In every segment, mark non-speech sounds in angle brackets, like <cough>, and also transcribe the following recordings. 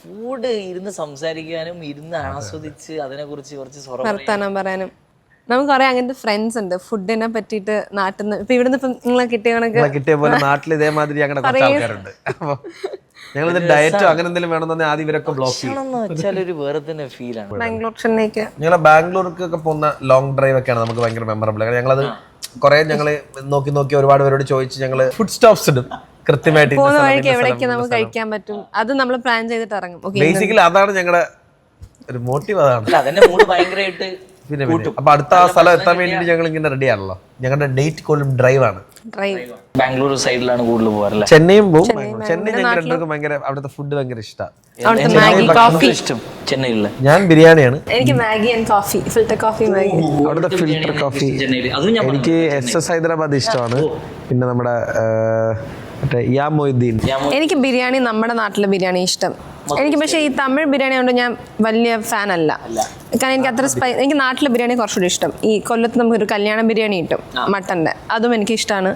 Food ഇരുന്ന് സംസാരിക്കാനും ഇരുന്ന് ആസ്വദിച്ച് അതിനെ കുറിച്ച് വർത്താനം പറയാനും. നമുക്ക് കുറെ അങ്ങനത്തെ ഫ്രണ്ട്സ് ഉണ്ട്. ഫുഡിനെ പറ്റിയിട്ട് നാട്ടിൽ നിന്ന് ഇപ്പൊ ഇവിടുന്ന് ഇപ്പൊ നിങ്ങളെ കിട്ടിയ കണക്ക് കിട്ടിയ പോലെ നാട്ടിൽ ഇതേമാതിരി അങ്ങനെ കുറച്ച് ആൾക്കാരുണ്ട്. ഞങ്ങൾ ഡയറ്റോ അങ്ങനെ എന്തെങ്കിലും വേണമെന്ന് ആദ്യം ഇവരൊക്കെ ബ്ലോക്ക് ചെയ്യും. ഒരു വേറെ തന്നെ ഫീലാണ് ബാംഗ്ലൂർ ചെന്നൈക്ക് ഞങ്ങൾ ബാംഗ്ലൂർക്കൊക്കെ പോകുന്ന ലോങ് ഡ്രൈവ് ഒക്കെയാണ് നമുക്ക് ഭയങ്കര മെമ്മറബിൾ കാരണം ഞങ്ങളത് കുറെ ഞങ്ങൾ നോക്കി നോക്കി ഒരുപാട് പേരോട് ചോദിച്ച് ഞങ്ങൾ ഫുഡ് സ്റ്റോപ്സ് ഇടും. കൃത്യമായിട്ട് പോകുന്ന വഴിക്ക് എവിടേക്ക് നമുക്ക് കഴിക്കാൻ പറ്റും? അത് നമ്മൾ പ്ലാൻ ചെയ്തിട്ട് ഇറങ്ങും. ഓക്കെ ബേസിക്കലി അതാണ് ഞങ്ങളുടെ ഒരു മോട്ടീവ് അതാണ്. അല്ല മൂഡ് ഭയങ്കരമായിട്ട് പിന്നെ പിന്നെ. അപ്പൊ അടുത്ത ആ സ്ഥലം എത്താൻ വേണ്ടി ഞങ്ങൾ ഇങ്ങനെ റെഡി ആണല്ലോ. ഞങ്ങളുടെ ഡേറ്റ് കോളും ഡ്രൈവ് ആണ്. ഡ്രൈവ് ബാംഗ്ലൂർ സൈഡിലാണ് കൂടുതൽ പോകാറില്ല ചെന്നൈയും പോകും ചെന്നൈ ഞങ്ങൾ രണ്ടുപേർക്കും ഭയങ്കര അവിടുത്തെ ഫുഡ് ഭയങ്കര ഇഷ്ടമാണ് അവിടുത്തെ മാഗി കോഫി ഇഷ്ടം. ചെന്നൈയിലെ ഞാൻ ബിരിയാണിയാണ്. എനിക്ക് Maggi and coffee filter coffee Maggi. അവിടുത്തെ ഫിൽറ്റർ കോഫി ചെന്നൈയിൽ അതും ഞാൻ എനിക്ക് എസ് എസ് ഹൈദരാബാദ് ഇഷ്ടമാണ്. പിന്നെ നമ്മുടെ മറ്റേ യാ മൊയ്തീൻ. എനിക്ക് ബിരിയാണി നമ്മുടെ നാട്ടിലെ ബിരിയാണി ഇഷ്ടം. എനിക്ക് പക്ഷേ ഈ തമിഴ് ബിരിയാണി കൊണ്ട് ഞാൻ വലിയ ഫാൻ അല്ല. കാരണം എനിക്ക് അത്ര സ്പൈ എനിക്ക് നാട്ടിലെ ബിരിയാണി കുറച്ചുകൂടി ഇഷ്ടം. ഈ കൊല്ലത്ത് നമുക്കൊരു കല്യാണ ബിരിയാണി കിട്ടും മട്ടന്റെ അതും എനിക്ക് ഇഷ്ടമാണ്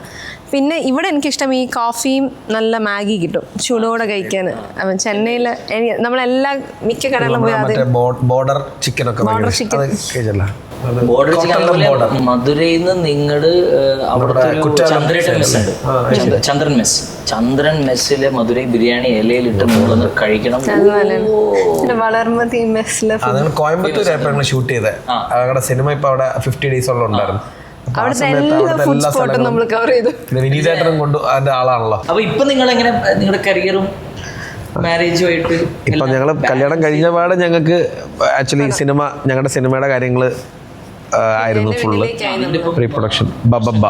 പിന്നെ ഇവിടെ എനിക്കിഷ്ടം ഈ കോഫിയും നല്ല മാഗി കിട്ടും. ചൂടോടെ കഴിക്കാൻ അപ്പം ചെന്നൈയിൽ എനിക്ക് നമ്മളെല്ലാ മിക്ക കടകളിലും പോയി അത് ബോർഡർ ചിക്കൻ ഒക്കെ ബോർഡർ ചിക്കൻ മധുരയിൽ നിന്ന് നിങ്ങൾ അവിടുത്തെ ഒരു ചന്ദ്രേട്ടൻ മെസ് ഉണ്ട് ചന്ദ്ര- ചന്ദ്രൻ മെസ്. ചന്ദ്രൻ മെസ്സിലെ മധുരൈ ബിരിയാണി ഇലയിലിട്ട് നിങ്ങളൊന്ന് കഴിക്കണം കോയമ്പത്തൂർ ഞങ്ങൾ ഷൂട്ട് ചെയ്തത്. അവിടെ സിനിമ ഇപ്പൊ അവിടെ ഫിഫ്റ്റി ഡേയ്സ് ഉള്ള ഉണ്ടായിരുന്നു. വിനീതേട്ടനും കൊണ്ട് അതിന്റെ ആളാണല്ലോ. അപ്പൊ ഇപ്പൊ നിങ്ങൾ എങ്ങനെ നിങ്ങളുടെ കരിയറും മാരേജുമായിട്ട് ഇപ്പൊ ഞങ്ങൾ കല്യാണം കഴിഞ്ഞ പാടെ ഞങ്ങൾക്ക് ആക്ച്വലി സിനിമ ഞങ്ങളുടെ സിനിമയുടെ കാര്യങ്ങൾ ആയിരുന്നു ഫുള്ള് റീപ്രൊഡക്ഷൻ പ്രൊഡക്ഷൻ ബബബ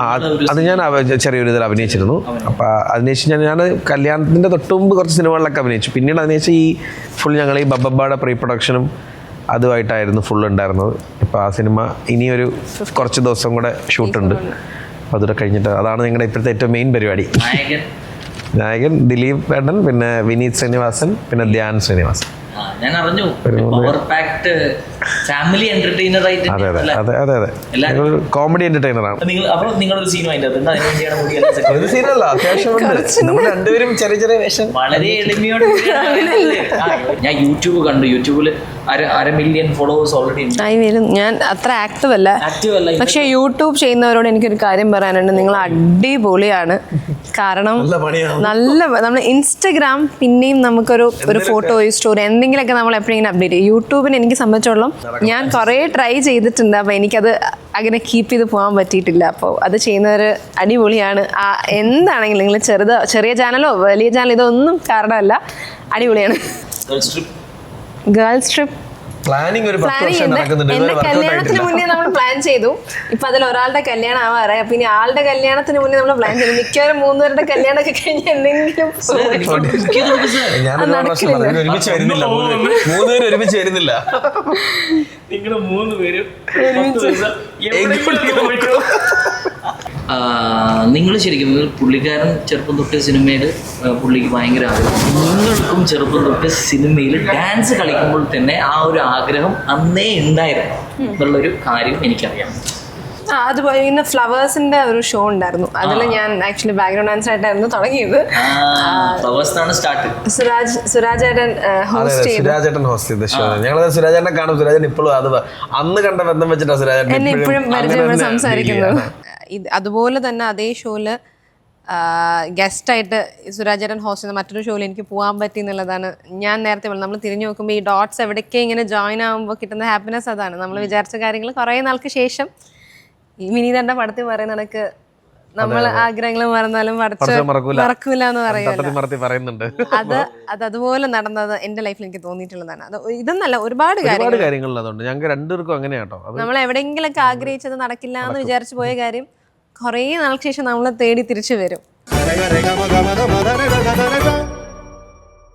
ആ, അത് ഞാൻ ചെറിയൊരു ഇതിൽ അഭിനയിച്ചിരുന്നു. അപ്പൊ അതിനുശേഷം ഞാൻ ഞാൻ കല്യാണത്തിന്റെ തൊട്ട് മുമ്പ് കുറച്ച് സിനിമകളിലൊക്കെ അഭിനയിച്ചു. പിന്നീട് അതിനുശേഷം ഈ ഫുൾ ഞങ്ങൾ ഈ ബബബയുടെ പ്രീ പ്രൊഡക്ഷനും അതുമായിട്ടായിരുന്നു ഫുൾ ഉണ്ടായിരുന്നത്. ഇപ്പൊ ആ സിനിമ ഇനിയൊരു കുറച്ച് ദിവസം കൂടെ ഷൂട്ടുണ്ട് അപ്പൊ അതുകൂടെ കഴിഞ്ഞിട്ട് അതാണ് നിങ്ങളുടെ ഇപ്പോഴത്തെ ഏറ്റവും മെയിൻ പരിപാടി. നായകൻ. നായകൻ ദിലീപ് വേണ്ടൻ പിന്നെ വിനീത് ശ്രീനിവാസൻ പിന്നെ ധ്യാൻ ശ്രീനിവാസൻ. ഞാൻ അറിഞ്ഞു പവർ പാക്ട് ഫാമിലി എന്റർടൈനർ ആയിട്ട് അതെ അതെ അല്ലേ? അതെ അതെ അതെ. എല്ലാവരും- ഞങ്ങളൊരു കോമഡി നിങ്ങൾ അപ്പോൾ ഒരു സീനല്ല അത്യാവശ്യം നമ്മൾ രണ്ടുപേരും ചെറിയ ചെറിയ വേഷം വളരെ എളിമയോടെ <laughs> ഞാൻ യൂട്യൂബ് കണ്ടു. യൂട്യൂബിൽ അര മില്യൺ ഫോളോവേഴ്സ് ഓൾറെഡി ഉണ്ട്. ആയി വരും. ഞാൻ അത്ര ആക്റ്റീവ് അല്ല. ആക്റ്റീവ് അല്ല ഇത് പക്ഷെ യൂട്യൂബ് ചെയ്യുന്നവരോട് എനിക്കൊരു കാര്യം പറയാനുണ്ട്. നിങ്ങൾ അടിപൊളിയാണ്. കാരണം നല്ല നമ്മൾ ഇൻസ്റ്റഗ്രാം പിന്നെയും നമുക്കൊരു ഒരു ഫോട്ടോ സ്റ്റോറി സ്റ്റോറി എന്തെങ്കിലുമൊക്കെ നമ്മൾ എപ്പോഴെങ്കിലും അപ്ഡേറ്റ് ചെയ്യും. യൂട്യൂബിന് എനിക്ക് സംബന്ധിച്ചോളം ഞാൻ കുറേ ട്രൈ ചെയ്തിട്ടുണ്ട്. അപ്പോൾ എനിക്കത് അങ്ങനെ കീപ്പ് ചെയ്ത് പോകാൻ പറ്റിയിട്ടില്ല. അപ്പോൾ അത് ചെയ്യുന്നവർ അടിപൊളിയാണ്. ആ എന്താണെങ്കിലും നിങ്ങൾ ചെറുത് ചെറിയ ചാനലോ വലിയ ചാനലോ ഇതൊന്നും കാരണമല്ല. അടിപൊളിയാണ്. ഗേൾസ് ട്രിപ്പ് പ്ലാനിങ് ഒരു പത്ത് വർഷം നടക്കുന്നുണ്ട്. കല്യാണത്തിന് ആയിട്ടില്ല. മുന്നേ ചെയ്തു. ഇപ്പൊ അതിൽ ഒരാളുടെ കല്യാണം ആവാറായി അപ്പൊ ഇനി ആളുടെ കല്യാണത്തിന് മുന്നേ നമ്മൾ പ്ലാൻ ചെയ്തു. മിക്കവാറും മൂന്നുപേരുടെ കല്യാണമൊക്കെ കഴിഞ്ഞ് എന്തെങ്കിലും ഒരുമിച്ച് വരുന്നില്ല മൂന്ന് പേര്. മൂന്ന് പേര് ഒരുമിച്ച് വരുന്നില്ല. നിങ്ങൾ മൂന്ന് പേരും നിങ്ങൾ ശരിക്കും പുള്ളിക്കാരൻ ചെറുപ്പം തൊട്ട് സിനിമയിൽ പുള്ളിക്ക് ഭയങ്കര ആഗ്രഹം. നിങ്ങൾക്കും ചെറുപ്പം തൊട്ട് സിനിമയിൽ ഡാൻസ് കളിക്കുമ്പോൾ തന്നെ ആ ഒരു ആഗ്രഹം അന്നേ ഉണ്ടായിരുന്നു എന്നുള്ളൊരു കാര്യം എനിക്കറിയാം. ആ അതുപോലെ ഇന്ന് ഫ്ലവേഴ്സിന്റെ ഒരു ഷോ ഉണ്ടായിരുന്നു. അതിൽ ഞാൻ ആക്ച്വലി ബാക്ക്ഗ്രൗണ്ട് ഡാൻസർ ആയിട്ടായിരുന്നു തുടങ്ങിയത്. സുരാജ് സ്റ്റാർട്ട് സുരാജ് സുരാജേട്ടൻ ഹോസ്റ്റ് ചെയ്തു. ഹോസ്റ്റ് ചെയ്ത ഷോ ഞങ്ങൾ സുരാജേട്ടനെ കാണും. സുരാജ് ഇപ്പോഴും അത് അന്ന് കണ്ട ബന്ധം വെച്ചിട്ടാണ് എന്നെ ഇപ്പോഴും സംസാരിക്കുന്നത്. ഇത് അതുപോലെ തന്നെ അതേ ഷോയിൽ ഗസ്റ്റായിട്ട് സുരാചരൻ ഹോസ്റ്റ് ചെയ്ത മറ്റൊരു ഷോയിൽ എനിക്ക് പോകാൻ പറ്റി എന്നുള്ളതാണ് ഞാൻ നേരത്തെ പറഞ്ഞത്. നമ്മൾ തിരിഞ്ഞു നോക്കുമ്പോൾ ഈ ഡോട്ട്സ് എവിടേക്ക് ഇങ്ങനെ ജോയിൻ ആകുമ്പോൾ കിട്ടുന്ന ഹാപ്പിനെസ് അതാണ്. നമ്മൾ വിചാരിച്ച കാര്യങ്ങൾ കുറേ നാൾക്ക് ശേഷം ഈ വിനീതന്റെ പടത്തിൽ പറയുന്ന കണക്ക് നമ്മൾ ആഗ്രഹങ്ങൾ മറന്നാലും മറക്കൂല. എന്ന് പറയുന്നുണ്ട്. അത് അത് അതുപോലെ നടന്നത് എന്റെ ലൈഫിൽ എനിക്ക് തോന്നിയിട്ടുള്ളതാണ്. അത് ഇതെന്നല്ല ഒരുപാട് കാര്യങ്ങൾ ഞങ്ങൾക്ക് രണ്ടുപേർക്കും അങ്ങനെയാട്ടോ. നമ്മൾ നമ്മൾ എവിടെയെങ്കിലൊക്കെ ആഗ്രഹിച്ചത് നടക്കില്ല എന്ന് വിചാരിച്ചു പോയ കാര്യം കുറേ നാൾക്ക് ശേഷം നമ്മളെ തേടി തിരിച്ചു വരും